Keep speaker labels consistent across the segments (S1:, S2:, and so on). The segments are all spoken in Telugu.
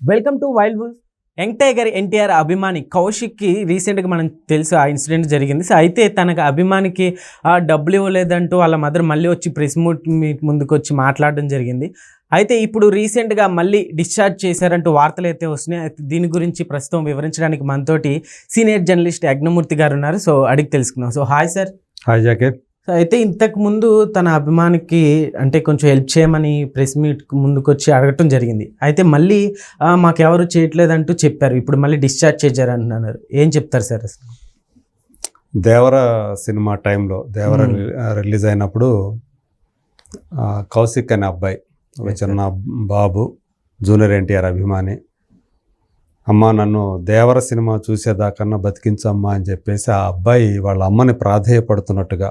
S1: Welcome to wild wolf young tiger NTR అభిమాని కౌశిక్కి రీసెంట్గా మనం తెలుసు ఆ ఇన్సిడెంట్ జరిగింది. సో అయితే తనకు అభిమానికి డబ్బులు ఇవ్వలేదంటూ వాళ్ళ మదర్ మళ్ళీ వచ్చి ప్రెస్ మీట్ ముందుకు వచ్చి మాట్లాడడం జరిగింది. అయితే ఇప్పుడు రీసెంట్గా మళ్ళీ డిశ్చార్జ్ చేశారంటూ వార్తలు అయితే వస్తున్నాయి. దీని గురించి ప్రస్తుతం వివరించడానికి మనతోటి సీనియర్ జర్నలిస్ట్ యజ్ఞమూర్తి గారు ఉన్నారు. సో అడిగి తెలుసుకుందాం. సో హాయ్ సార్
S2: హాయ్ జాకే
S1: సో అయితే ఇంతకు ముందు తన అభిమానికి అంటే కొంచెం హెల్ప్ చేయమని ప్రెస్ మీట్ ముందుకు వచ్చి అడగటం జరిగింది. అయితే మళ్ళీ "ఆ, మాకెవరు చేయట్లేదంటూ చెప్పారు. ఇప్పుడు మళ్ళీ డిశ్చార్జ్ చేశారు అంటున్నారు ఏం చెప్తారు సార్ అసలు?
S2: దేవర సినిమా టైంలో దేవర
S1: Hmm.
S2: రిలీజ్ అయినప్పుడు కౌశిక్ అనే అబ్బాయి ఒక చిన్న బాబు జూనియర్ ఎన్టీఆర్ అభిమాని. అమ్మ నన్ను దేవర సినిమా చూసేదాకన్నా బతికించమ్మా అని చెప్పేసి ఆ అబ్బాయి వాళ్ళ అమ్మని ప్రాధేయపడుతున్నట్టుగా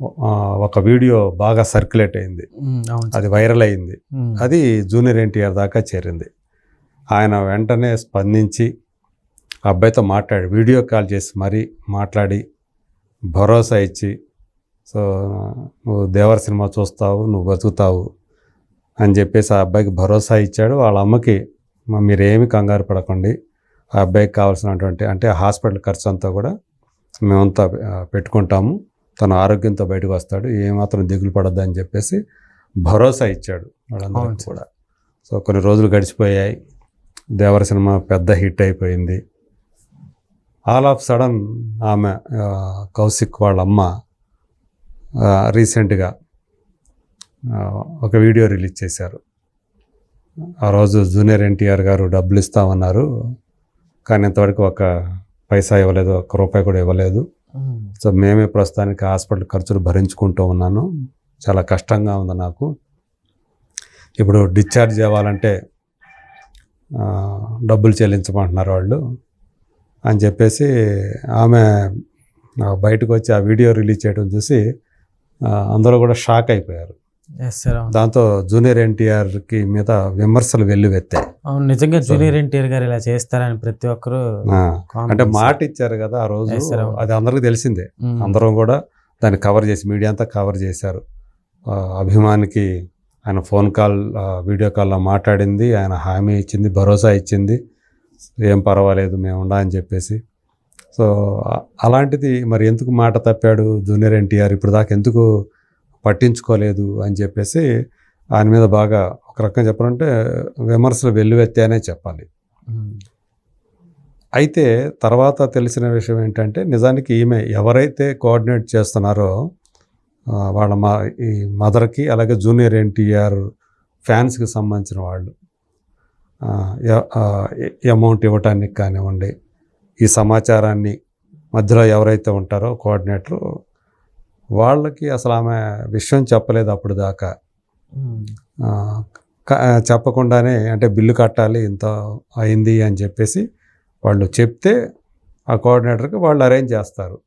S2: ఒక వీడియో బాగా సర్క్యులేట్ అయింది. అది వైరల్ అయింది. అది జూనియర్ ఎన్టీఆర్ దాకా చేరింది. ఆయన వెంటనే స్పందించి ఆ అబ్బాయితో మాట్లాడి వీడియో కాల్ చేసి మరీ మాట్లాడి భరోసా ఇచ్చి సో నువ్వు దేవర సినిమా చూస్తావు నువ్వు బతుకుతావు అని చెప్పేసి ఆ అబ్బాయికి భరోసా ఇచ్చాడు. వాళ్ళ అమ్మకి "మా మీరేమి కంగారు పడకండి. ఆ అబ్బాయికి కావాల్సినటువంటి అంటే హాస్పిటల్ ఖర్చు అంతా కూడా మేమంతా పెట్టుకుంటాము. తను ఆరోగ్యంతో బయటకు వస్తాడు ఏమాత్రం దిగులు పడద్దు అని చెప్పేసి భరోసా ఇచ్చాడు వాళ్ళందరికీ. కూడా. సో కొన్ని రోజులు గడిచిపోయాయి దేవర సినిమా పెద్ద హిట్ అయిపోయింది. ఆల్ ఆఫ్ సడన్ ఆమె కౌశిక్ వాళ్ళ అమ్మ రీసెంట్గా ఒక వీడియో రిలీజ్ చేశారు. ఆ రోజు జూనియర్ ఎన్టీఆర్ గారు డబ్బులు ఇస్తామన్నారు కానీ ఇంతవరకు ఒక పైసా ఇవ్వలేదు ఒక్క రూపాయి కూడా ఇవ్వలేదు.
S1: Hmm.
S2: సో మేమే ప్రస్తుతానికి హాస్పిటల్ ఖర్చులు భరించుకుంటూ ఉన్నాను. చాలా కష్టంగా ఉంది నాకు. ఇప్పుడు డిశ్చార్జ్ అవ్వాలంటే డబ్బులు చెల్లించమంటున్నారు వాళ్ళు. అని చెప్పేసి ఆమె బయటకు వచ్చి ఆ వీడియో రిలీజ్ చేయడం చూసి అందరూ కూడా షాక్ అయిపోయారు. దాంతో జూనియర్ ఎన్టీఆర్కి మీద విమర్శలు వెల్లువెత్తాయి.
S1: అవును నిజంగా జూనియర్ ఎన్టీఆర్ గారు ఇలా చేస్తారని ప్రతి ఒక్కరు
S2: అంటే. మాట ఇచ్చారు కదా ఆ రోజు. అది అందరికీ తెలిసిందే. అందరం కూడా దాన్ని కవర్ చేసి మీడియా అంతా కవర్ చేశారు. అభిమానికి ఆయన ఫోన్ కాల్ వీడియో కాల్లో మాట్లాడింది ఆయన హామీ ఇచ్చింది భరోసా ఇచ్చింది. ఏం పర్వాలేదు మేము ఉండా అని చెప్పేసి. సో అలాంటిది మరి ఎందుకు మాట తప్పాడు జూనియర్ ఎన్టీఆర్? ఇప్పుడు దాకా ఎందుకు పట్టించుకోలేదు అని చెప్పేసి ఆయన మీద బాగా ఒక రకంగా చెప్పాలంటే విమర్శలు వెల్లువెత్తానే చెప్పాలి. అయితే తర్వాత తెలిసిన విషయం ఏంటంటే నిజానికి ఈమె ఎవరైతే కోఆర్డినేట్ చేస్తున్నారో వాళ్ళ మా ఈ మదర్కి అలాగే జూనియర్ ఎన్టీఆర్ ఫ్యాన్స్కి సంబంధించిన వాళ్ళు అమౌంట్ ఇవ్వటానికి కానివ్వండి ఈ సమాచారాన్ని మధ్యలో ఎవరైతే ఉంటారో కోఆర్డినేటర్ వాళ్ళకి అసలు ఆమె విషయం చెప్పలేదు అప్పుడు దాకా. చెప్పకుండానే అంటే బిల్లు కట్టాలి ఇంత అయింది అని చెప్పేసి వాళ్ళు చెప్తే ఆ కోఆర్డినేటర్కి వాళ్ళు అరేంజ్ చేస్తారు.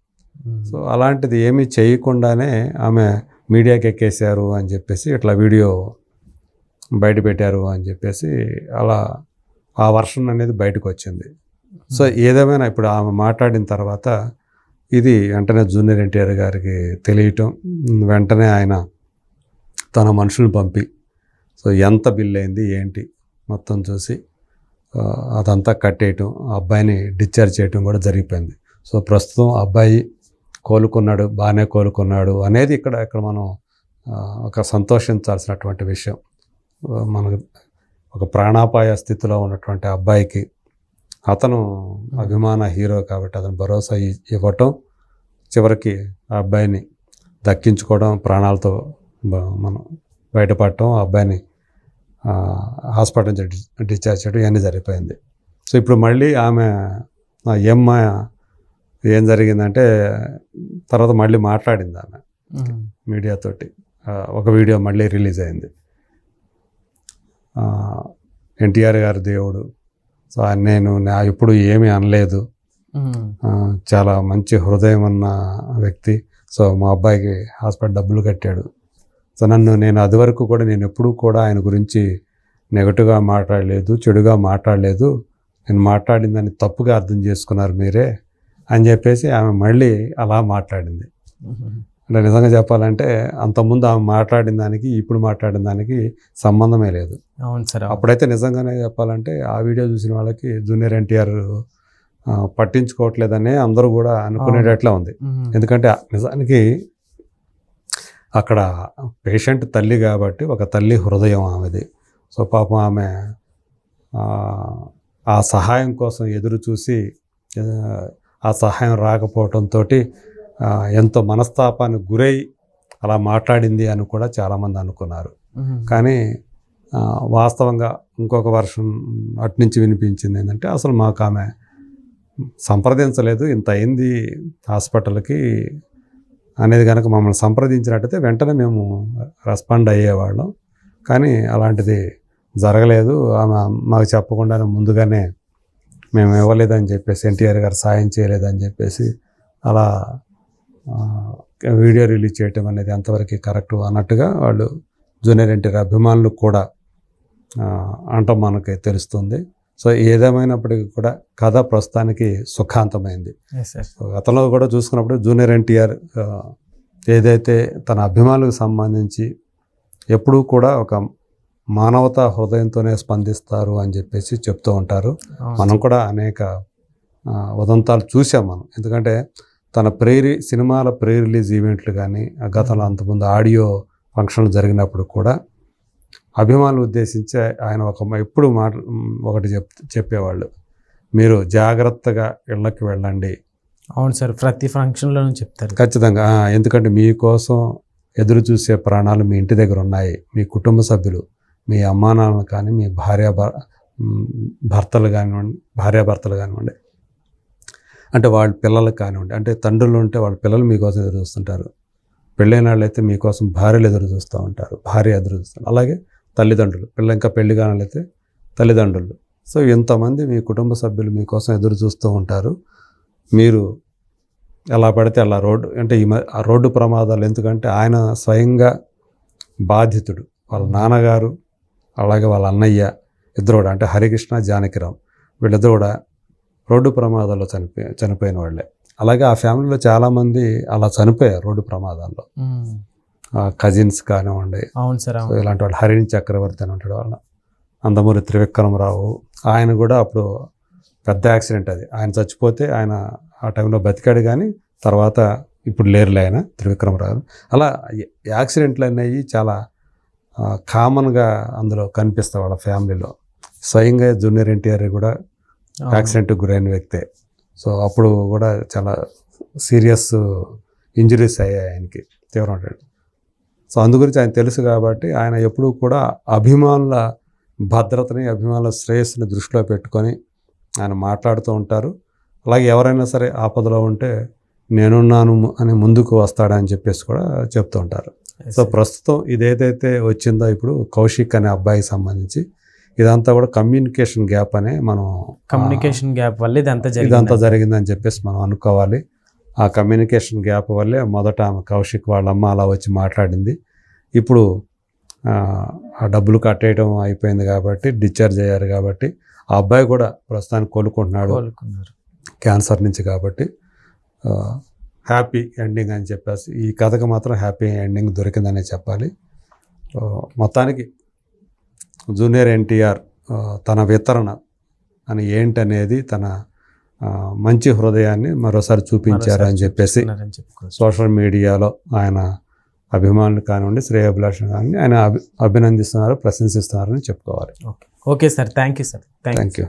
S2: సో అలాంటిది ఏమీ చేయకుండానే ఆమె మీడియాకి ఎక్కేశారు అని చెప్పేసి ఇట్లా వీడియో బయట పెట్టారు అని చెప్పేసి అలా ఆ వర్షన్ అనేది బయటకు వచ్చింది. సో ఏదేమైనా ఇప్పుడు ఆమె మాట్లాడిన తర్వాత ఇది వెంటనే జూనియర్ ఎన్టీఆర్ గారికి తెలియటం వెంటనే ఆయన తన మనుషులను పంపి సో ఎంత బిల్ అయింది ఏంటి మొత్తం చూసి అదంతా కట్టేయటం ఆ అబ్బాయిని డిశ్చార్జ్ చేయటం కూడా జరిగిపోయింది. సో ప్రస్తుతం ఆ అబ్బాయి కోలుకున్నాడు బాగానే కోలుకున్నాడు అనేది ఇక్కడ ఇక్కడ మనం ఒక సంతోషించాల్సినటువంటి విషయం. మనకు ఒక ప్రాణాపాయ స్థితిలో ఉన్నటువంటి అబ్బాయికి అతను అభిమాన హీరో కాబట్టి అతను భరోసా ఇవ్వటం చివరికి ఆ అబ్బాయిని దక్కించుకోవడం ప్రాణాలతో మనం బయటపడటం ఆ అబ్బాయిని హాస్పిటల్ నుంచి డిశ్చార్జ్ చేయడం ఇవన్నీ జరిగిపోయింది. సో ఇప్పుడు మళ్ళీ ఆమె ఎమ్మ ఏం జరిగిందంటే తర్వాత మళ్ళీ మాట్లాడింది ఆమె.
S1: ఉమ్,
S2: మీడియాతోటి ఒక వీడియో మళ్ళీ రిలీజ్ అయింది. ఎన్టీఆర్ గారి దేవుడు సో నేను నా ఎప్పుడు ఏమీ అనలేదు. చాలా మంచి హృదయం ఉన్న వ్యక్తి. సో మా అబ్బాయికి హాస్పిటల్ డబ్బులు కట్టాడు. సో నన్ను నేను అది వరకు కూడా నేను ఎప్పుడూ కూడా ఆయన గురించి నెగటివ్గా మాట్లాడలేదు చెడుగా మాట్లాడలేదు. నేను మాట్లాడిందని తప్పుగా అర్థం చేసుకున్నారు మీరే అని చెప్పేసి ఆమె మళ్ళీ అలా మాట్లాడింది. అంటే నిజంగా చెప్పాలంటే అంతకుముందు ఆమె మాట్లాడిన దానికి ఇప్పుడు మాట్లాడిన దానికి సంబంధమే లేదు
S1: అవును సార్.
S2: అప్పుడైతే నిజంగానే చెప్పాలంటే ఆ వీడియో చూసిన వాళ్ళకి జూనియర్ ఎన్టీఆర్ పట్టించుకోవట్లేదనే అందరూ కూడా అనుకునేటట్లే ఉంది. ఎందుకంటే నిజానికి అక్కడ పేషెంట్ తల్లి కాబట్టి ఒక తల్లి హృదయం ఆమెది సో పాపం ఆమె ఆ, సహాయం కోసం ఎదురు చూసి ఆ, ఆ సహాయం రాకపోవడంతో ఎంతో మనస్తాపానికి గురై అలా మాట్లాడింది అని కూడా చాలామంది అనుకున్నారు. కానీ వాస్తవంగా ఇంకొక వర్షం అట్నుంచి వినిపించింది ఏంటంటే అసలు మాకు ఆమె సంప్రదించలేదు ఇంత అయింది హాస్పిటల్కి అనేది కనుక మమ్మల్ని సంప్రదించినట్టయితే వెంటనే మేము రెస్పాండ్ అయ్యేవాళ్ళం. కానీ అలాంటిది జరగలేదు. ఆమె మాకు చెప్పకుండానే ముందుగానే మేము ఇవ్వలేదని చెప్పేసి ఎన్టీఆర్ గారు సాయం చేయలేదని చెప్పేసి అలా వీడియో రిలీజ్ చేయటం అనేది ఎంతవరకు కరెక్ట్ అన్నట్టుగా వాళ్ళు జూనియర్ ఎన్టీఆర్ అభిమానులు కూడా అంటాం మనకి తెలుస్తుంది. సో ఏదేమైనప్పటికీ కూడా కథ ప్రస్తుతానికి సుఖాంతమైంది. గతంలో కూడా చూసుకున్నప్పుడు జూనియర్ ఎన్టీఆర్ ఏదైతే తన అభిమానులకు సంబంధించి ఎప్పుడూ కూడా ఒక మానవతా హృదయంతోనే స్పందిస్తారు అని చెప్పేసి చెప్తూ ఉంటారు. మనం కూడా అనేక ఉదంతాలు చూసాం మనం. ఎందుకంటే తన ప్రేరి సినిమాల ప్రీ రిలీజ్ ఈవెంట్లు కానీ గతంలో అంతకుముందు ఆడియో ఫంక్షన్లు జరిగినప్పుడు కూడా అభిమానులు ఉద్దేశించి ఆయన ఒక ఎప్పుడు మాట ఒకటి చెప్ చెప్పేవాళ్ళు. మీరు జాగ్రత్తగా ఇళ్ళకి వెళ్ళండి.
S1: అవును సార్ ప్రతి ఫంక్షన్లోనూ చెప్తారు.
S2: ఖచ్చితంగా. ఎందుకంటే మీకోసం ఎదురు చూసే ప్రాణాలు మీ ఇంటి దగ్గర ఉన్నాయి. మీ కుటుంబ సభ్యులు మీ అమ్మానాన్నలు కానీ మీ భార్య భర్తలు కానివ్వండి భార్యాభర్తలు కానివ్వండి అంటే వాళ్ళ పిల్లలకు కానివ్వండి అంటే తండ్రులు ఉంటే వాళ్ళ పిల్లలు మీకోసం ఎదురు చూస్తుంటారు. పెళ్ళైన వాళ్ళైతే మీకోసం భార్యలు ఎదురు చూస్తూ ఉంటారు భార్య ఎదురు చూస్తారు. అలాగే తల్లిదండ్రులు పిల్ల ఇంకా పెళ్ళి కానట్లయితే తల్లిదండ్రులు. సో ఇంతమంది మీ కుటుంబ సభ్యులు మీకోసం ఎదురు చూస్తూ ఉంటారు. మీరు ఎలా పడితే అలా రోడ్డు అంటే ఈ మ- ఆ రోడ్డు ప్రమాదాలు ఎందుకంటే ఆయన స్వయంగా బాధితుడు. వాళ్ళ నాన్నగారు అలాగే వాళ్ళ అన్నయ్య ఇద్దరు కూడా అంటే హరికృష్ణ జానకిరామ్ వీళ్ళిద్దరు కూడా రోడ్డు ప్రమాదాల్లో చనిపోయి చనిపోయిన వాళ్ళే. అలాగే ఆ ఫ్యామిలీలో చాలామంది అలా చనిపోయారు రోడ్డు ప్రమాదాల్లో. కజిన్స్ కానివ్వండి.
S1: అవును సార్
S2: ఇలాంటి వాళ్ళు హరిణి చక్రవర్తి అని ఉంటాడు వాళ్ళ అందమూరి త్రివిక్రమరావు. ఆయన కూడా అప్పుడు పెద్ద యాక్సిడెంట్ అది. ఆయన చచ్చిపోతే ఆయన ఆ టైంలో బతికాడు కానీ తర్వాత ఇప్పుడు లేరులే ఆయన త్రివిక్రమరావు. అలా యాక్సిడెంట్లు అనేవి చాలా కామన్గా అందులో కనిపిస్తాయి వాళ్ళ ఫ్యామిలీలో. స్వయంగా జూనియర్ ఎన్టీఆర్ కూడా
S1: అవును.
S2: యాక్సిడెంట్కి గురైన వ్యక్తే సో అప్పుడు కూడా చాలా సీరియస్ ఇంజరీస్ అయ్యాయి ఆయనకి తీవ్రమైన సో అందు గురించి ఆయన తెలుసు కాబట్టి ఆయన ఎప్పుడూ కూడా అభిమానుల భద్రతని అభిమానుల శ్రేయస్సుని దృష్టిలో పెట్టుకొని ఆయన మాట్లాడుతూ ఉంటారు అలాగే ఎవరైనా సరే ఆపదలో ఉంటే నేనున్నాను అని ముందుకు వస్తాడని చెప్పేసి కూడా చెప్తూ ఉంటారు సో. ప్రస్తుతం ఇదేదైతే వచ్చిందో ఇప్పుడు కౌశిక్ అనే అబ్బాయికి సంబంధించి ఇదంతా కూడా కమ్యూనికేషన్ గ్యాప్ అనే మనం
S1: కమ్యూనికేషన్ గ్యాప్ వల్ల ఇదంతా
S2: ఇదంతా
S1: జరిగింది
S2: జరిగిందని చెప్పేసి మనం అనుకోవాలి. ఆ కమ్యూనికేషన్ గ్యాప్ వల్లే మొదట ఆమె కౌశిక్ వాళ్ళ అమ్మ అలా వచ్చి మాట్లాడింది. ఇప్పుడు ఆ, డబ్బులు కట్టేయడం అయిపోయింది కాబట్టి డిశ్చార్జ్ అయ్యారు కాబట్టి ఆ అబ్బాయి కూడా ప్రస్తుతానికి కోలుకుంటున్నాడు. క్యాన్సర్ నుంచి కాబట్టి హ్యాపీ ఎండింగ్ అని చెప్పేసి ఈ కథకు మాత్రం హ్యాపీ ఎండింగ్ దొరికిందనే చెప్పాలి. మొత్తానికి జూనియర్ ఎన్టీఆర్ తన వితరణ అని ఏంటనేది తన మంచి హృదయాన్ని మరోసారి చూపించారు అని చెప్పేసి సోషల్ మీడియాలో ఆయన అభిమానులు కానివ్వండి శ్రేయాభిలాషులు కానివ్వండి ఆయన అభి అభినందిస్తున్నారు ప్రశంసిస్తున్నారని చెప్పుకోవాలి.
S1: Okay. Okay sir. Thank you sir.
S2: Thank you